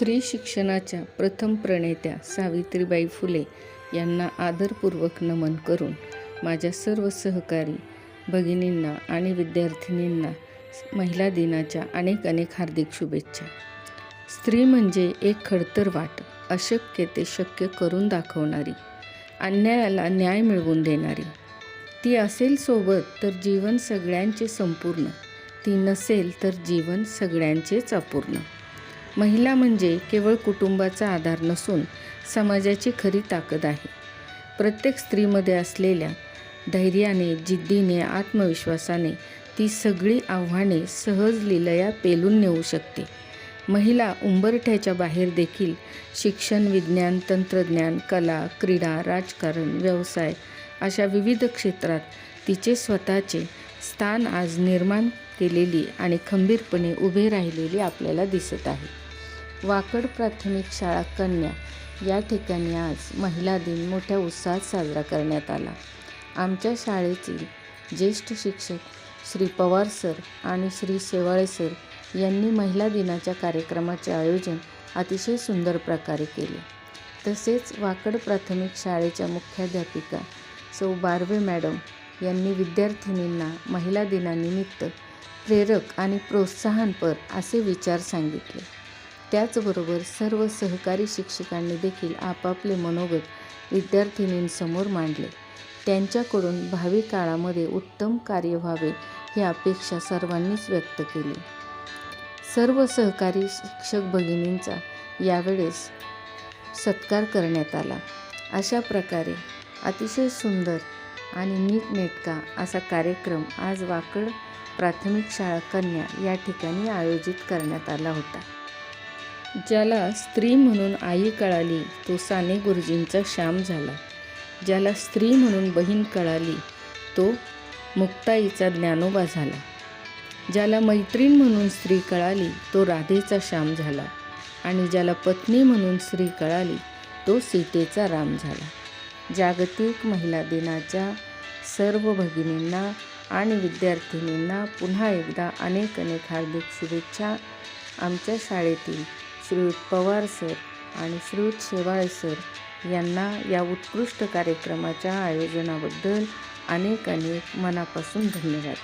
स्त्री शिक्षणाच्या प्रथम प्रणेत्या सावित्रीबाई फुले यांना आदरपूर्वक नमन करून माझ्या सर्व सहकारी भगिनींना आणि विद्यार्थिनींना महिला दिनाच्या अनेक अनेक हार्दिक शुभेच्छा. स्त्री म्हणजे एक खडतर वाट अशक्य ते शक्य करून दाखवणारी अन्यायाला न्याय मिळवून देणारी. ती असेल सोबत तर जीवन सगळ्यांचे संपूर्ण. ती नसेल तर जीवन सगळ्यांचेच अपूर्ण. महिला म्हणजे केवळ कुटुंबाचा आधार नसून समाजाची खरी ताकद आहे. प्रत्येक स्त्रीमध्ये असलेल्या धैर्याने जिद्दीने आत्मविश्वासाने ती सगळी आव्हाने सहज लिलया पेलून नेऊ शकते. महिला उंबरठ्याच्या बाहेर देखील शिक्षण विज्ञान तंत्रज्ञान कला क्रीडा राजकारण व्यवसाय अशा विविध क्षेत्रात तिचे स्वतःचे स्थान आज निर्माण केलेली आणि खंबीरपणे उभे राहिलेली आपल्याला दिसत आहे. वाकड प्राथमिक शाळा कन्या या ठिकाणी आज महिला दिन मोठ्या उत्साहात साजरा करण्यात आला. आमच्या शाळेतील ज्येष्ठ शिक्षक श्री पवार सर आणि श्री शेवाळे सर यांनी महिला दिनाच्या कार्यक्रमाचे आयोजन अतिशय सुंदर प्रकारे केले. तसेच वाकड प्राथमिक शाळेच्या मुख्याध्यापिका सौ बारवे मॅडम यांनी विद्यार्थिनींना महिला दिनानिमित्त प्रेरक आणि प्रोत्साहनपर असे विचार सांगितले. त्याचबरोबर सर्व सहकारी शिक्षकांनी देखील आपापले मनोगत विद्यार्थिनींसमोर मांडले. त्यांच्याकडून भावी काळामध्ये उत्तम कार्य व्हावे ही अपेक्षा सर्वांनीच व्यक्त केली. सर्व सहकारी शिक्षक भगिनींचा यावेळेस सत्कार करण्यात आला. अशा प्रकारे अतिशय सुंदर आणि नीटनेटका असा कार्यक्रम आज वाकड प्राथमिक शाळा कन्या या ठिकाणी आयोजित करण्यात आला होता. ज्याला स्त्री म्हणून आई कळाली तो साने गुरुजींचा श्याम झाला. ज्याला स्त्री म्हणून बहीण कळाली तो मुक्ताईचा ज्ञानोबा झाला. ज्याला मैत्रीण म्हणून स्त्री कळाली तो राधेचा श्याम झाला. आणि ज्याला पत्नी म्हणून स्त्री कळाली तो सीतेचा राम झाला. जागतिक महिला दिनाच्या सर्व भगिनींना आणि विद्यार्थिनींना पुन्हा एकदा अनेक अनेक हार्दिक शुभेच्छा. आमच्या शाळेतील श्रीयुत पवार सर आणि श्रीयुत शेवाळे सर यांना या उत्कृष्ट कार्यक्रमाच्या आयोजनाबद्दल अनेक अनेक मनापासून धन्यवाद.